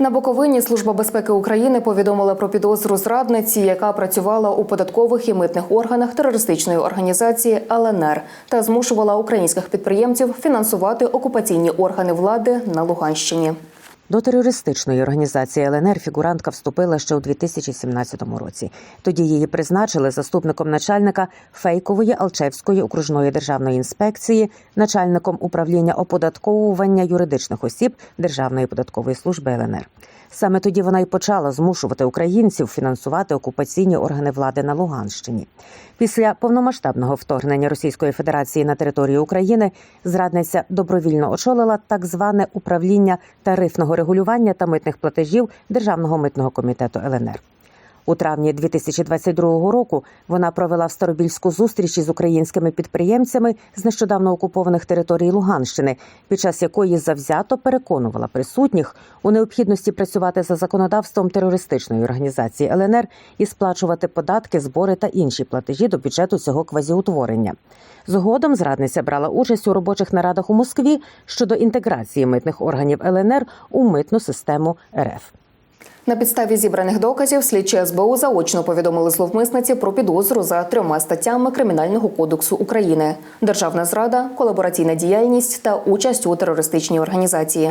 На Буковині Служба безпеки України повідомила про підозру зрадниці, яка працювала у податкових і митних органах терористичної організації ЛНР та змушувала українських підприємців фінансувати окупаційні органи влади на Луганщині. До терористичної організації ЛНР фігурантка вступила ще у 2017 році. Тоді її призначили заступником начальника фейкової Алчевської окружної державної інспекції, начальником управління оподатковування юридичних осіб Державної податкової служби ЛНР. Саме тоді вона й почала змушувати українців фінансувати окупаційні органи влади на Луганщині. Після повномасштабного вторгнення Російської Федерації на територію України зрадниця добровільно очолила так зване управління тарифного регулювання та митних платежів Державного митного комітету ЛНР. У травні 2022 року вона провела в Старобільську зустріч із українськими підприємцями з нещодавно окупованих територій Луганщини, під час якої завзято переконувала присутніх у необхідності працювати за законодавством терористичної організації ЛНР і сплачувати податки, збори та інші платежі до бюджету цього квазіутворення. Згодом зрадниця брала участь у робочих нарадах у Москві щодо інтеграції митних органів ЛНР у митну систему РФ. На підставі зібраних доказів слідчі СБУ заочно повідомили зловмисниці про підозру за трьома статтями Кримінального кодексу України: державна зрада, колабораційна діяльність та участь у терористичній організації.